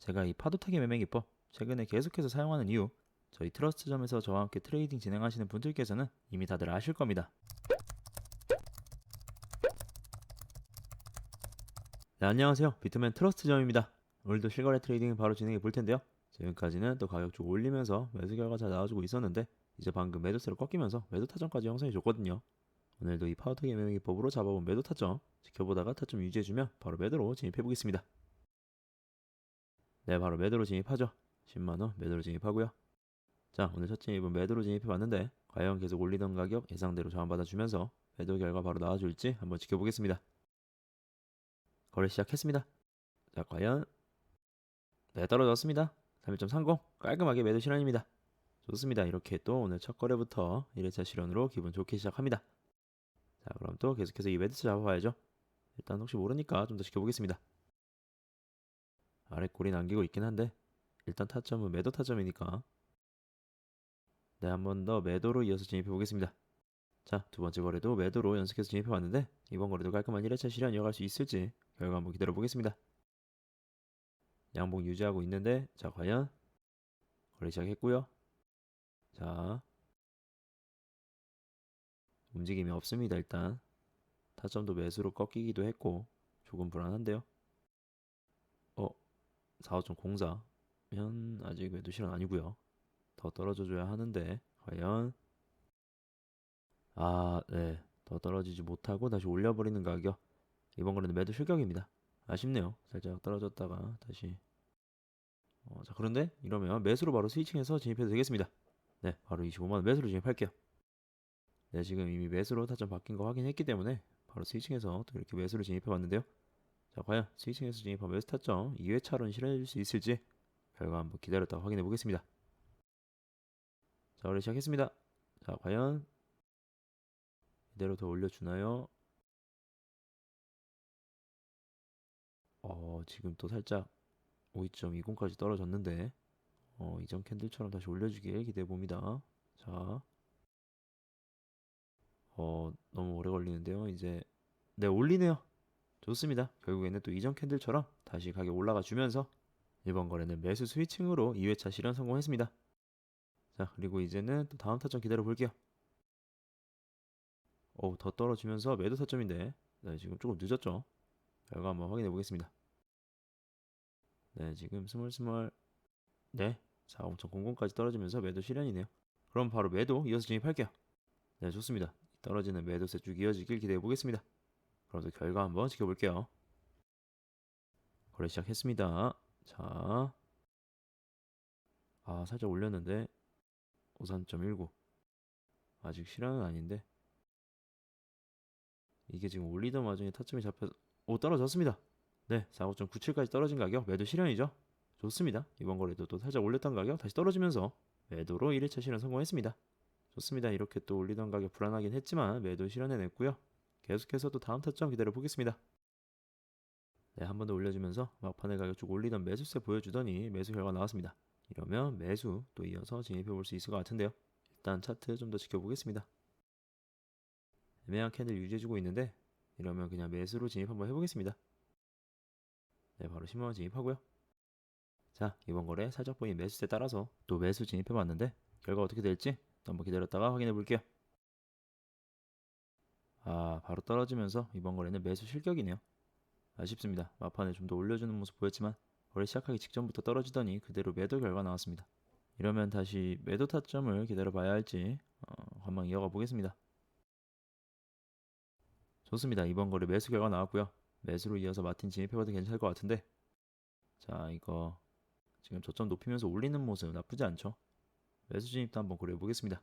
제가 이 파도타기 매매 기법 최근에 계속해서 사용하는 이유 저희 트러스트점에서 저와 함께 트레이딩 진행하시는 분들께서는 이미 다들 아실 겁니다. 네, 안녕하세요. 비트맨 트러스트점입니다. 오늘도 실거래 트레이딩 바로 진행해 볼 텐데요. 지금까지는 또 가격 쭉 올리면서 매수 결과 잘 나와주고 있었는데 이제 방금 매도세로 꺾이면서 매도 타점까지 형성해 줬거든요. 오늘도 이 파도타기 매매 기법으로 잡아본 매도 타점 지켜보다가 타점 유지해주면 바로 매도로 진입해 보겠습니다. 네, 바로 매도로 진입하죠. 10만원 매도로 진입하고요. 자, 오늘 첫 진입은 매도로 진입해 봤는데 과연 계속 올리던 가격 예상대로 저항받아 주면서 매도 결과 바로 나와줄지 한번 지켜보겠습니다. 거래 시작했습니다. 자, 과연 네, 떨어졌습니다. 31.30 깔끔하게 매도 실현입니다. 좋습니다. 이렇게 또 오늘 첫 거래부터 1회차 실현으로 기분 좋게 시작합니다. 자, 그럼 또 계속해서 이 매도차 잡아봐야죠. 일단 혹시 모르니까 좀 더 지켜보겠습니다. 아래 꼬리 남기고 있긴 한데 일단 타점은 매도 타점이니까 네, 한 번 더 매도로 이어서 진입해 보겠습니다. 자, 두 번째 거래도 매도로 연속해서 진입해 봤는데 이번 거래도 깔끔한 1회차 실현 이어갈 수 있을지 결과 한번 기다려 보겠습니다. 양봉 유지하고 있는데 자, 과연 거래 시작했고요. 자, 움직임이 없습니다. 일단 타점도 매수로 꺾이기도 했고 조금 불안한데요. 어, 45.04면 아직 매도 실현 아니고요. 더 떨어져 줘야 하는데 과연 아, 네. 더 떨어지지 못하고 다시 올려버리는 가격. 이번 거래는 매도 실격입니다. 아쉽네요. 살짝 떨어졌다가 다시 어, 자, 그런데 이러면 매수로 바로 스위칭해서 진입해도 되겠습니다. 네, 바로 25만원 매수로 진입할게요. 네, 지금 이미 매수로 타점 바뀐 거 확인했기 때문에 바로 스위칭해서 또 이렇게 매수로 진입해 봤는데요. 자, 과연 스위칭해서 진입한 매수 타점 2회차로는 실현해 줄 수 있을지 결과 한번 기다렸다가 확인해 보겠습니다. 자, 거래 시작했습니다. 자, 과연 이대로 더 올려주나요? 어, 지금 또 살짝 52.20까지 떨어졌는데 어, 이전 캔들처럼 다시 올려주길 기대해 봅니다. 자, 어, 너무 오래 걸리는데요. 이제 네 올리네요. 좋습니다. 결국에는 또 이전 캔들처럼 다시 가격 올라가 주면서 이번 거래는 매수 스위칭으로 2회차 실현 성공했습니다. 자, 그리고 이제는 또 다음 타점 기다려 볼게요. 어우, 더 떨어지면서 매도 타점인데 네, 지금 조금 늦었죠. 결과 한번 확인해 보겠습니다. 네, 지금 스멀스멀 네, 40.00까지 떨어지면서 매도 실현이네요. 그럼 바로 매도 이어서 진입할게요. 네, 좋습니다. 떨어지는 매도세 쭉 이어지길 기대해 보겠습니다. 또 결과 한번 지켜볼게요. 거래 시작했습니다. 자, 아 살짝 올렸는데 53.19 아직 실현은 아닌데 이게 지금 올리던 와중에 타점이 잡혀서 오 떨어졌습니다. 네, 45.97까지 떨어진 가격 매도 실현이죠. 좋습니다. 이번 거래도 또 살짝 올렸던 가격 다시 떨어지면서 매도로 1회차 실현 성공했습니다. 좋습니다. 이렇게 또 올리던 가격 불안하긴 했지만 매도 실현해냈고요. 계속해서 또 다음 타점 기다려 보겠습니다. 네, 한 번 더 올려주면서 막판에 가격 쭉 올리던 매수세 보여주더니 매수 결과 나왔습니다. 이러면 매수 또 이어서 진입해 볼 수 있을 것 같은데요. 일단 차트 좀 더 지켜보겠습니다. 애매한 캔들 유지해주고 있는데 이러면 그냥 매수로 진입 한번 해보겠습니다. 네, 바로 10만원 진입하고요. 자, 이번 거래 살짝 보인 매수세 따라서 또 매수 진입해봤는데 결과 어떻게 될지 또 한번 기다렸다가 확인해 볼게요. 아, 바로 떨어지면서 이번 거래는 매수 실격이네요. 아쉽습니다. 마판에 좀 더 올려주는 모습 보였지만 거래 시작하기 직전부터 떨어지더니 그대로 매도 결과 나왔습니다. 이러면 다시 매도 타점을 기다려 봐야 할지 어, 관망 이어가 보겠습니다. 좋습니다. 이번 거래 매수 결과 나왔고요. 매수로 이어서 마틴 진입해봐도 괜찮을 것 같은데 자 이거 지금 저점 높이면서 올리는 모습 나쁘지 않죠? 매수 진입도 한번 고려해 보겠습니다.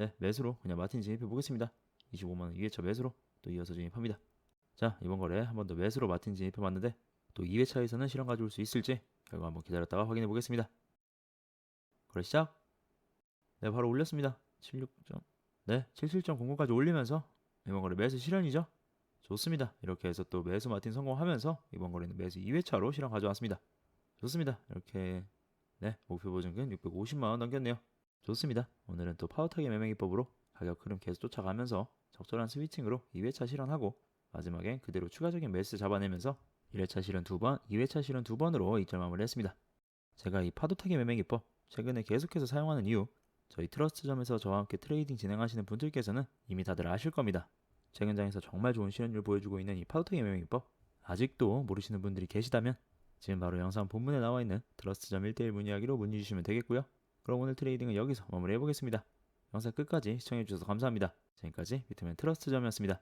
네, 매수로 그냥 마틴 진입해 보겠습니다. 25만원 2회차 매수로 또 이어서 진입합니다. 자, 이번 거래 한 번 더 매수로 마틴 진입해 봤는데 또 2회차에서는 실현 가져올 수 있을지 결과 한번 기다렸다가 확인해 보겠습니다. 거래 시작. 네, 바로 올렸습니다. 76점. 네, 77.00까지 올리면서 이번 거래 매수 실현이죠? 좋습니다. 이렇게 해서 또 매수 마틴 성공하면서 이번 거래는 매수 2회차로 실현 가져왔습니다. 좋습니다. 이렇게 네, 목표 보증금 650만 원 넘겼네요. 좋습니다. 오늘은 또 파워타기 매매 기법으로 가격 흐름 계속 쫓아가면서 적절한 스위칭으로 2회차 실현하고 마지막엔 그대로 추가적인 매수 잡아내면서 1회차 실현 2번, 2회차 실현 2번으로 입절 마무리 했습니다. 제가 이 파도타기 매매 기법 최근에 계속해서 사용하는 이유 저희 트러스트점에서 저와 함께 트레이딩 진행하시는 분들께서는 이미 다들 아실 겁니다. 최근 장에서 정말 좋은 실현율 보여주고 있는 이 파도타기 매매 기법 아직도 모르시는 분들이 계시다면 지금 바로 영상 본문에 나와 있는 트러스트점 1대1 문의하기로 문의 주시면 되겠고요. 그럼 오늘 트레이딩은 여기서 마무리해 보겠습니다. 영상 끝까지 시청해 주셔서 감사합니다. 지금까지 비트맨 트러스트 점이었습니다.